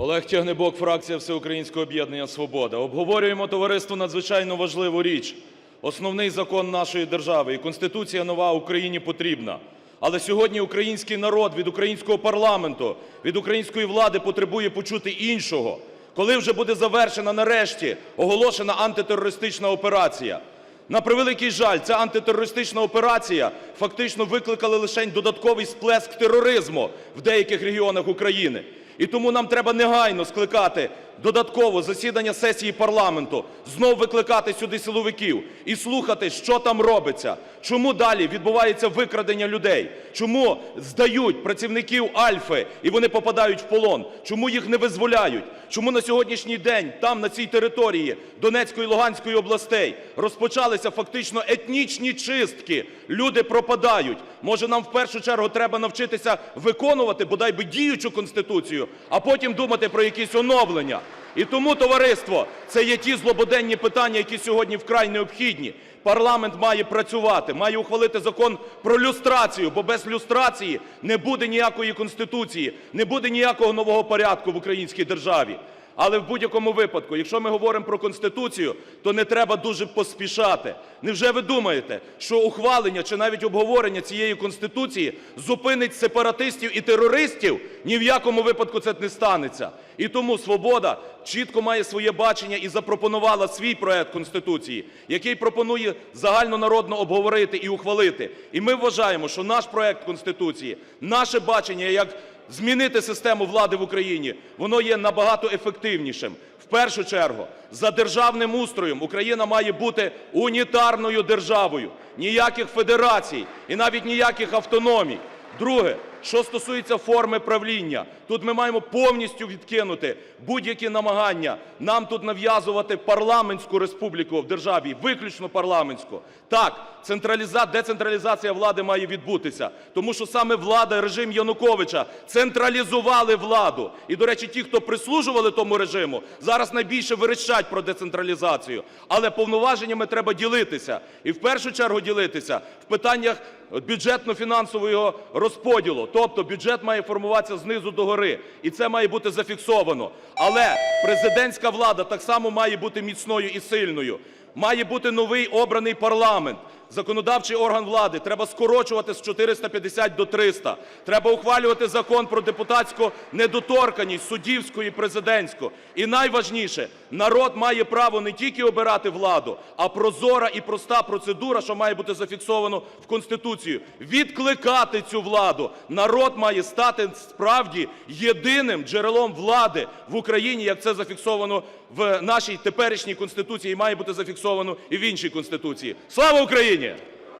Олег Тягнебок, фракція Всеукраїнського об'єднання Свобода. Обговорюємо товариство надзвичайно важливу річ. Основний закон нашої держави і Конституція нова Україні потрібна. Але сьогодні український народ від українського парламенту, від української влади потребує почути іншого. Коли вже буде завершена нарешті оголошена антитерористична операція? На превеликий жаль, ця антитерористична операція фактично викликала лише додатковий сплеск тероризму в деяких регіонах України. І тому нам треба негайно скликати додатково засідання сесії парламенту, знов викликати сюди силовиків і слухати, що там робиться, чому далі відбувається викрадення людей, чому здають працівників Альфи і вони попадають в полон, чому їх не визволяють, чому на сьогоднішній день там, на цій території Донецької і Луганської областей розпочалися фактично етнічні чистки, люди пропадають. Може нам в першу чергу треба навчитися виконувати бодай би діючу Конституцію, а потім думати про якісь оновлення. І тому, товариство, це є ті злободенні питання, які сьогодні вкрай необхідні. Парламент має працювати, має ухвалити закон про люстрацію, бо без люстрації не буде ніякої Конституції, не буде ніякого нового порядку в українській державі. Але в будь-якому випадку, якщо ми говоримо про Конституцію, то не треба дуже поспішати. Невже ви думаєте, що ухвалення чи навіть обговорення цієї Конституції зупинить сепаратистів і терористів? Ні в якому випадку це не станеться. І тому "Свобода" чітко має своє бачення і запропонувала свій проект Конституції, який пропонує загальнонародно обговорити і ухвалити. І ми вважаємо, що наш проект Конституції, наше бачення, як змінити систему влади в Україні, воно є набагато ефективнішим. В першу чергу, за державним устроєм Україна має бути унітарною державою. Ніяких федерацій і навіть ніяких автономій. Друге, що стосується форми правління, тут ми маємо повністю відкинути будь-які намагання нам тут нав'язувати парламентську республіку в державі, виключно парламентську. Так, централіза... децентралізація влади має відбутися, тому що саме влада, режим Януковича централізували владу. І, до речі, ті, хто прислужували тому режиму, зараз найбільше верещать про децентралізацію. Але повноваженнями треба ділитися. І в першу чергу ділитися в питаннях бюджетно-фінансового розподілу. Тобто бюджет має формуватися знизу до гори, і це має бути зафіксовано. Але президентська влада так само має бути міцною і сильною. Має бути новий обраний парламент. Законодавчий орган влади треба скорочувати з 450 до 300. Треба ухвалювати закон про депутатську недоторканність, суддівську і президентську. І найважніше, народ має право не тільки обирати владу, а прозора і проста процедура, що має бути зафіксовано в Конституції, відкликати цю владу. Народ має стати справді єдиним джерелом влади в Україні, як це зафіксовано в нашій теперішній Конституції і має бути зафіксовано і в іншій Конституції. Слава Україні! Україні.